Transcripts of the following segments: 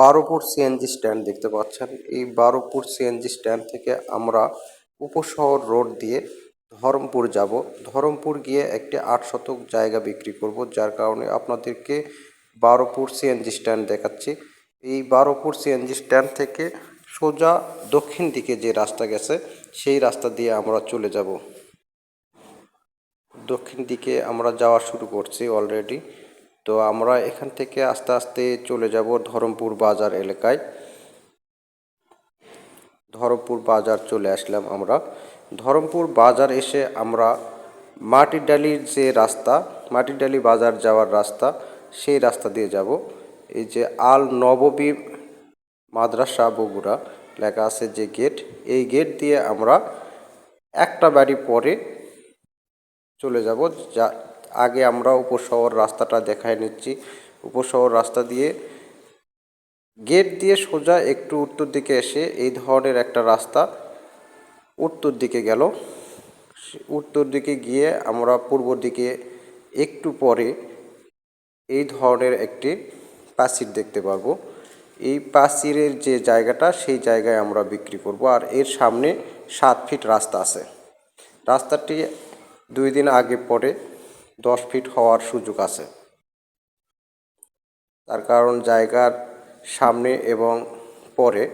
বারো foot CNG stand দেখতে পাচ্ছেন। এই বারো ফুট সিএনজি স্ট্যান্ড থেকে আমরা উপশহর রোড দিয়ে ধরমপুর যাব। ধরমপুর গিয়ে একটি আট শতক জায়গা বিক্রি করব, যার কারণে আপনাদেরকে বারো ফুট সিএনজি স্ট্যান্ড দেখাচ্ছি। এই বারো ফুট সিএনজি স্ট্যান্ড থেকে সোজা দক্ষিণ দিকে যে রাস্তা গেছে, সেই রাস্তা দিয়ে আমরা চলে যাব। দক্ষিণ দিকে আমরা যাওয়া শুরু করছি অলরেডি তো আমরা এখান থেকে আস্তে আস্তে চলে যাব ধরমপুর বাজার এলাকায়। ধরমপুর বাজার চলে আসলাম আমরা। ধরমপুর বাজার এসে আমরা মাটির ডালির যে রাস্তা মাটির ডালি বাজার যাওয়ার রাস্তা, সেই রাস্তা দিয়ে যাব। এই যে আল নববী মাদ্রাসা বগুড়া লেখা আছে যে গেট, এই গেট দিয়ে আমরা একটা বাড়ি পরে চলে যাব। যা আগে আমরা উপশহর রাস্তাটা দেখায় নিচ্ছি। উপশহর রাস্তা দিয়ে গেট দিয়ে সোজা একটু উত্তর দিকে এসে এই ধরনের একটা রাস্তা উত্তর দিকে গেল। উত্তর দিকে গিয়ে আমরা পূর্ব দিকে একটু পরে এই ধরনের একটি প্রাচীর দেখতে পারব। এই প্রাচীরের যে জায়গাটা, সেই জায়গায় আমরা বিক্রি করব আর এর সামনে সাত ফিট রাস্তা আছে। রাস্তাটি দুই দিন আগে পরে দশ ফিট হওয়ার সুযোগ আছে। তার কারণ জায়গার সামনে এবং পরে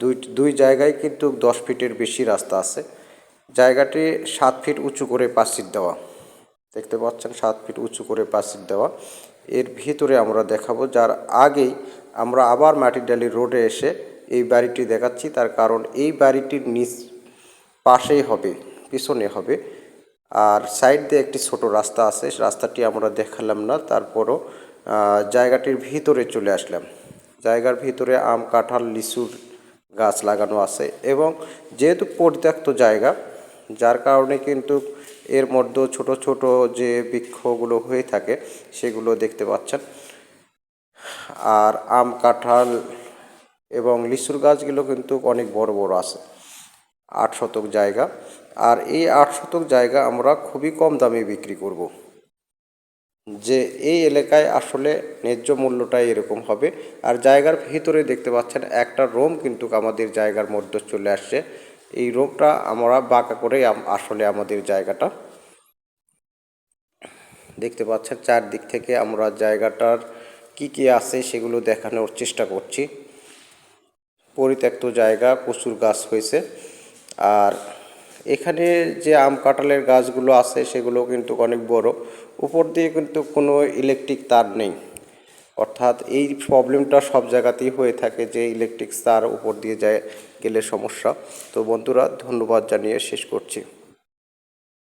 দুই দুই জায়গায় কিন্তু দশ ফিটের বেশি রাস্তা আছে। জায়গাটি সাত ফিট উঁচু করে পাঁচির দেওয়া। দেখতে পাচ্ছেন সাত ফিট উঁচু করে পাঁচির দেওয়া। এর ভিতরে আমরা দেখাবো যার আগেই আমরা আবার মাটিডালি রোডে এসে এই বাড়িটি দেখাচ্ছি। তার কারণ এই বাড়িটির নিচ পাশেই হবে, পিছনে হবে। আর সাইড দিয়ে একটি ছোট রাস্তা আছে রাস্তাটি আমরা দেখালাম না, তারপরও জায়গাটির ভিতরে চলে আসলাম। জায়গার ভিতরে আম, কাঁঠাল, লিচুর গাছ লাগানো আছে এবং যেহেতু পরিত্যক্ত জায়গা, যার কারণে কিন্তু এর মধ্যে ছোট ছোট যে বৃক্ষগুলো হয়ে থাকে, সেগুলো দেখতে পাচ্ছেন। আর আম, কাঁঠাল এবং লিচুর গাছগুলো কিন্তু অনেক বড় বড় আছে। আট শতক জায়গা। আর এই আট শতক জায়গা আমরা খুবই কম দামে বিক্রি করব। যে এই এলাকায় আসলে ন্যায্য মূল্যটাই এরকম হবে। আর জায়গার ভিতরে দেখতে পাচ্ছেন একটা রোম কিন্তু আমাদের জায়গার মধ্যে চলে আসছে। এই রোমটা আমরা বাঁকা করে আসলে আমাদের জায়গাটা। দেখতে পাচ্ছেন চারদিক থেকে আমরা জায়গাটার কি কি আছে সেগুলো দেখানোর চেষ্টা করছি। পরিত্যক্ত জায়গা, প্রচুর গাছ হয়েছে। আর এখানে যে আম কাঁঠালের গাছগুলো আছে সেগুলো কিন্তু অনেক বড়। উপর দিয়ে কিন্তু কোনো ইলেকট্রিক তার নেই। অর্থাৎ এই প্রবলেমটা সব জায়গাতেই হয়ে থাকে যে ইলেকট্রিক তার উপর দিয়ে যায় গেলে সমস্যা। তো বন্ধুরা, ধন্যবাদ জানিয়ে শেষ করছি।